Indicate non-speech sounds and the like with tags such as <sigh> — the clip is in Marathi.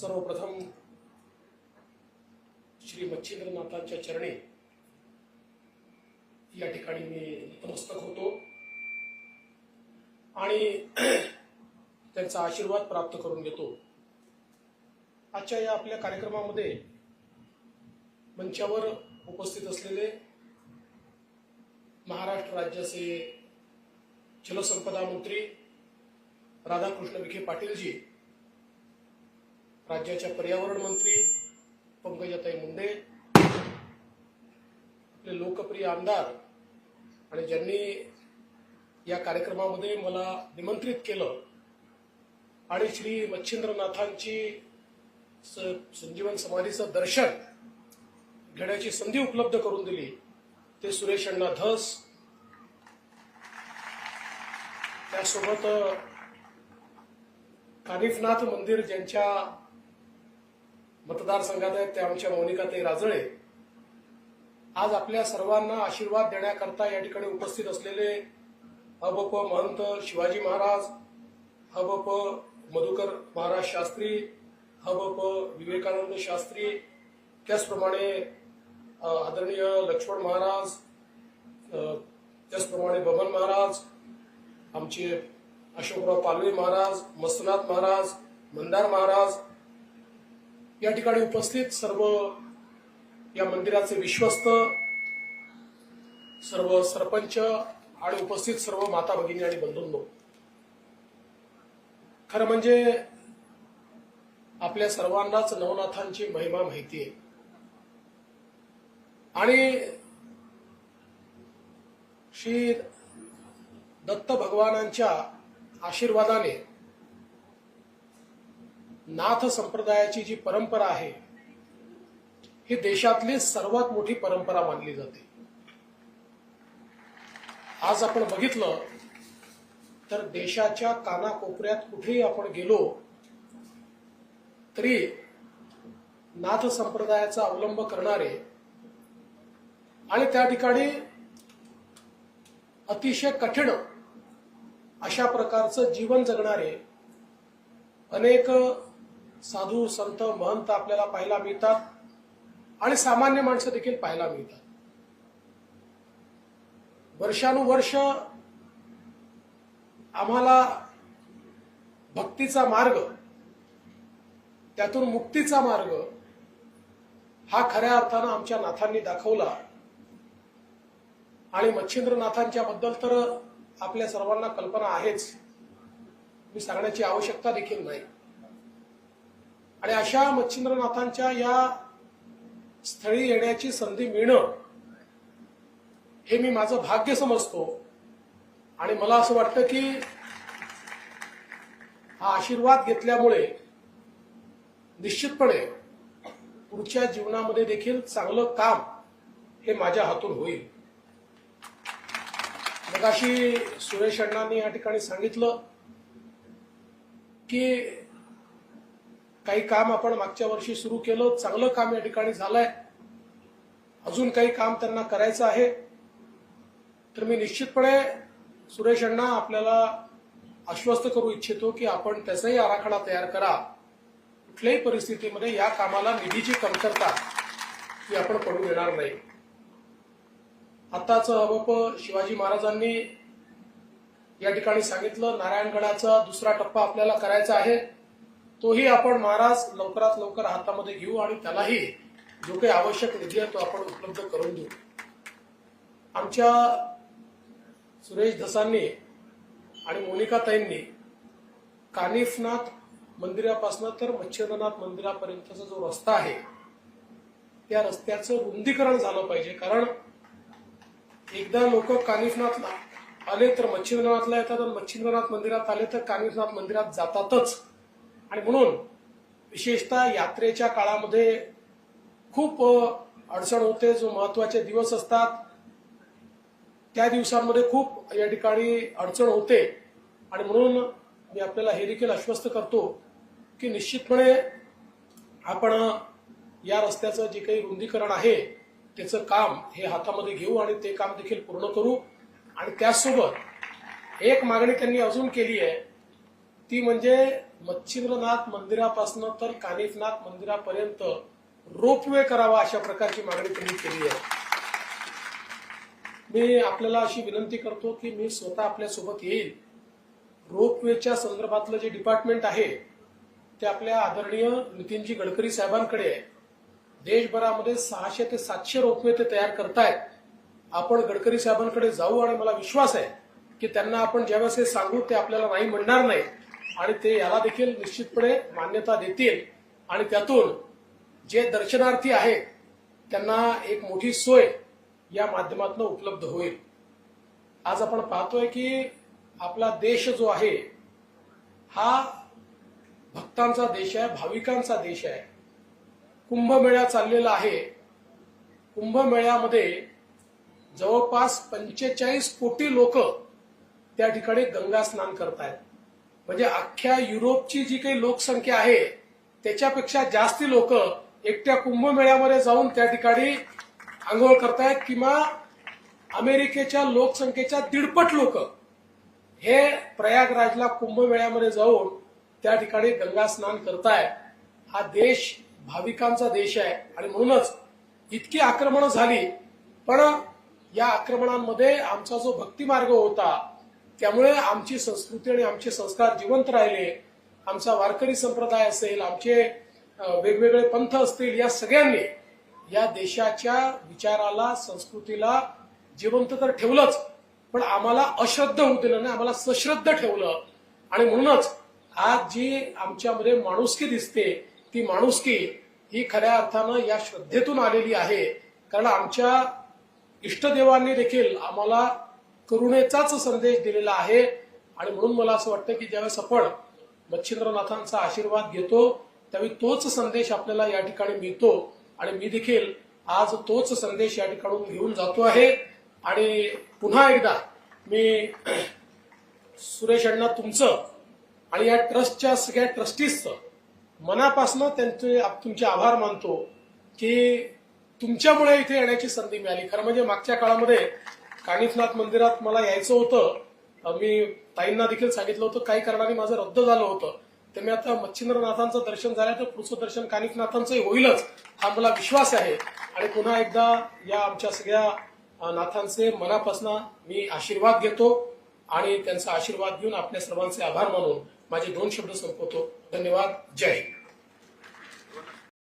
सर्वप्रथम श्री मच्छिंद्रनाथांच्या चरणी या ठिकाणी मी नतमस्तक होतो. आणि <clears throat> त्यांचा आशीर्वाद प्राप्त करून घेतो. आजच्या या आपल्या कार्यक्रमामध्ये मंचावर उपस्थित असलेले महाराष्ट्र राज्याचे जलसंपदा मंत्री राधाकृष्ण विखे पाटीलजी राज्याच्या पर्यावरण मंत्री पंकजाताई मुंडे आपले लोकप्रिय आमदार आणि ज्यांनी या कार्यक्रमामध्ये मला निमंत्रित केलं आणि श्री मच्छिंद्रनाथांची संजीवन समाधीचं दर्शन घेण्याची संधी उपलब्ध करून दिली ते सुरेश अण्णा धस. त्यासोबत कानिफनाथ मंदिर ज्यांच्या मतदारसंघात आहेत ते आमच्या मोनिकाताई राजळे. आज आपल्या सर्वांना आशीर्वाद देण्याकरता या ठिकाणी उपस्थित असलेले हबप महंत शिवाजी महाराज हबप मधुकर महाराज शास्त्री हबप विवेकानंद शास्त्री त्याचप्रमाणे आदरणीय लक्ष्मण महाराज त्याचप्रमाणे बबन महाराज आमचे अशोकराव पालवे महाराज मस्तनाथ महाराज मंदार महाराज या ठिकाणी उपस्थित सर्व या मंदिराचे विश्वस्त सर्व सरपंच आणि उपस्थित सर्व माता भगिनी आणि बंधूंनो. खरं म्हणजे आपल्या सर्वांनाच नवनाथांची महिमा माहिती आहे. आणि श्री दत्त भगवानांच्या आशीर्वादाने नाथ संप्रदायाची जी परंपरा आहे ही देशातली सर्वात मोठी परंपरा मानली जाते. आज आपण बघितलं तर देशाच्या कानाकोपऱ्यात कुठेही आपण गेलो तरी नाथ संप्रदायाचा अवलंब करणारे आणि त्या ठिकाणी अतिशय कठीण अशा प्रकारचं जीवन जगणारे अनेक साधू संत महंत आपल्याला पाहायला मिळतात. आणि सामान्य माणसं देखील पाहायला मिळतात. वर्षानुवर्ष आम्हाला भक्तीचा मार्ग त्यातून मुक्तीचा मार्ग हा खऱ्या अर्थानं आमच्या नाथांनी दाखवला. आणि मच्छिंद्रनाथांच्या बद्दल तर आपल्या सर्वांना कल्पना आहेच. मी सांगण्याची आवश्यकता देखील नाही. आणि अशा मच्छिंद्रनाथांच्या या स्थळी येण्याची संधी मिळणं हे मी माझं भाग्य समजतो. आणि मला असं वाटतं की हा आशीर्वाद घेतल्यामुळे निश्चितपणे पुढच्या जीवनामध्ये देखील चांगलं काम हे माझ्या हातून होईल. मगाशी सुरेश अण्णांनी या ठिकाणी सांगितलं की काही काम आपण मागच्या वर्षी सुरू केलं चांगलं काम या ठिकाणी झालंय. अजून काही काम त्यांना करायचं आहे. तर मी निश्चितपणे सुरेश अण्णा आपल्याला आश्वस्त करू इच्छितो की आपण त्याचाही आराखडा तयार करा. कुठल्याही परिस्थितीमध्ये या कामाला निधीची कमतरता ही आपण पडू देणार नाही. आताच हवप शिवाजी महाराजांनी या ठिकाणी सांगितलं नारायणगडाचा दुसरा टप्पा आपल्याला करायचा आहे. तोही आपण महाराज लवकरात लवकर हातामध्ये घेऊ आणि त्यालाही जो काही आवश्यक निधी आहे तो आपण उपलब्ध करून देऊ. आमच्या सुरेश धसांनी आणि मोनिकाताईंनी कानिफनाथ मंदिरापासून तर मच्छिंद्रनाथ मंदिरापर्यंतचा जो रस्ता आहे त्या रस्त्याचं रुंदीकरण झालं पाहिजे. कारण एकदा लोक कानिफनाथला आले तर मच्छिंद्रनाथला येतात आणि मच्छिंद्रनाथ मंदिरात आले तर कानिफनाथ मंदिरात जातातच. आणि म्हणून विशेषतः यात्रेच्या काळामध्ये खूप अडचण होते जो महत्त्वाचे दिवस असतात त्या दिवसांमध्ये खूप या ठिकाणी अडचण होते. आणि म्हणून मी आपल्याला हे देखील आश्वस्त करतो की निश्चितपणे आपण या रस्त्याचं जे काही रुंदीकरण आहे त्याचं काम हे हातामध्ये घेऊ आणि ते काम देखील पूर्ण करू. आणि त्याचसोबत एक मागणी त्यांनी अजून केली आहे ती म्हणजे मच्छिंद्रनाथ मंदिरापासून तर कानिफनाथ मंदिरापर्यंत रोपवे करावा अशा प्रकारची मागणी त्यांनी केली आहे. मी आपल्याला अशी विनंती करतो की मी स्वतः आपल्यासोबत येईल. रोपवेच्या संदर्भातलं जे डिपार्टमेंट आहे ते आपल्या आदरणीय नितीनजी गडकरी साहेबांकडे आहे. देशभरामध्ये सहाशे ते सातशे रोपवे ते तयार करतायत. आपण गडकरी साहेबांकडे जाऊ आणि मला विश्वास आहे की त्यांना आपण ज्यावेळेस हे सांगू ते आपल्याला नाही म्हणणार नाही. आणि ते याला देखील निश्चितपणे मान्यता देतील. आणि त्यातून जे दर्शनार्थी आहेत त्यांना एक मोठी सोय या माध्यमातून उपलब्ध होईल. आज आपण पाहतोय की आपला देश जो आहे हा भक्तांचा देश आहे भाविकांचा देश आहे. कुंभमेळा चाललेला आहे. कुंभमेळ्यामध्ये जवळपास पंचेचाळीस कोटी लोक त्या ठिकाणी गंगा स्नान करतायत. म्हणजे अख्ख्या युरोपची जी काही लोकसंख्या आहे त्याच्यापेक्षा जास्ती लोक एकट्या कुंभमेळ्यामध्ये जाऊन त्या ठिकाणी आंघोळ करतायत किंवा अमेरिकेच्या लोकसंख्येच्या दीडपट लोक हे प्रयागराजला कुंभमेळ्यामध्ये जाऊन त्या ठिकाणी गंगा स्नान करताय हा देश भाविकांचा देश आहे आणि म्हणूनच इतकी आक्रमणं झाली. पण या आक्रमणांमध्ये आमचा जो भक्तिमार्ग होता त्यामुळे आमची संस्कृती आणि आमचे संस्कार जिवंत राहिले. आमचा वारकरी संप्रदाय असेल आमचे वेगवेगळे पंथ असतील या सगळ्यांनी या देशाच्या विचाराला संस्कृतीला जिवंत तर ठेवलंच पण आम्हाला अश्रद्ध होऊ दिलं नाही आम्हाला सश्रद्ध ठेवलं. आणि म्हणूनच आज जी आमच्यामध्ये माणुसकी दिसते ती माणुसकी ही खऱ्या अर्थानं या श्रद्धेतून आलेली आहे. कारण आमच्या इष्टदेवांनी देखील आम्हाला करुणेचाच संदेश दिलेला आहे. आणि म्हणून मला असं वाटतं की ज्यावेळेस आपण मच्छिंद्रनाथांचा आशीर्वाद घेतो त्यावेळी तोच संदेश आपल्याला या ठिकाणी मिळतो. आणि मी देखील आज तोच संदेश या ठिकाणून घेऊन जातो आहे. आणि पुन्हा एकदा मी सुरेश अण्णा तुमचं आणि या ट्रस्टच्या सगळ्या ट्रस्टीजचं मनापासून त्यांचे आप- तुमचे आभार मानतो की तुमच्यामुळे इथे येण्याची संधी मिळाली. खरं म्हणजे मागच्या काळामध्ये कानिफनाथ मंदिरात मला यायचं होतं. मी ताईंना देखील सांगितलं होतं काही कारणाने माझं रद्द झालं होतं. ते मी आता मच्छिंद्रनाथांचं दर्शन झालं तर पुढचं दर्शन कानिफनाथांचंही होईलच हा मला विश्वास आहे. आणि पुन्हा एकदा या आमच्या सगळ्या नाथांचे मनापासून मी आशीर्वाद घेतो आणि त्यांचा आशीर्वाद घेऊन आपल्या सर्वांचे आभार मानून माझे दोन शब्द संपवतो. धन्यवाद. जय हिंद.